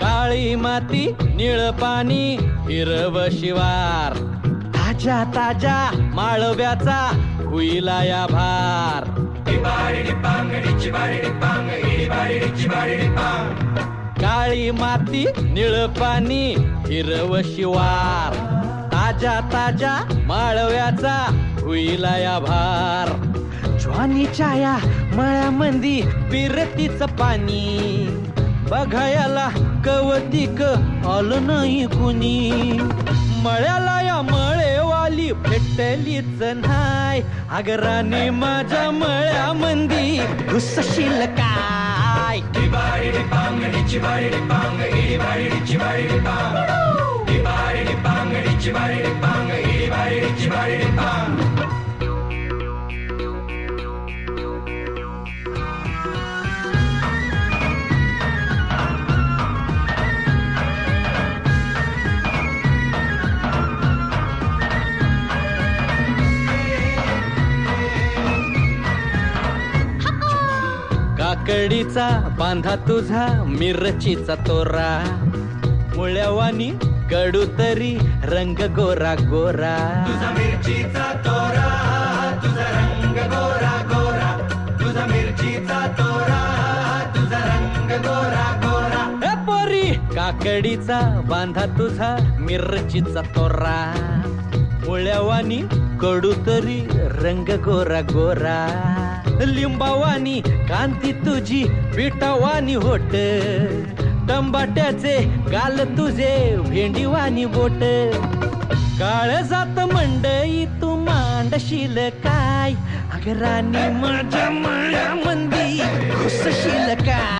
काळी माती निळ पाणी हिरव शिवार. ताजा ताजा माळव्याचा हुईला या भार. काळी माती निळ पाणी हिरव शिवार. ताजा ताजा माळव्याचा हुईला या भार. ज्वानीच्या या मळ्यामंदी पिरतीच पाणी. बघायला कवतिक आलं नाही कुणी. मळ्याला या मळेवाली भेटलीच नाही. अगराने माझ्या मळ्यामंदी घुसशील काय? काकडीचा बांधा तुझा मिरचीचा तोरा. मुळ्यावानी कडू तरी रंग गोरा गोरा. तुझा मिरचीचा तोरा तुझा रंग गोरा गोरा. तुझा मिरचीचा तोरा तुझा रंग गोरा गोरा. ए पोरी काकडीचा बांधा तुझा मिरचीचा तोरा. मुळ्यावानी कडू तरी रंग गोरा गोरा. लिंबावानी कांती तुझी पिठावानी होट. टंबाट्याचे गाल तुझे भेंडीवानी बोट. काळ जात मंडई तू मांडशील काय? अगराणी माझ्या मंदी खुसशील काय?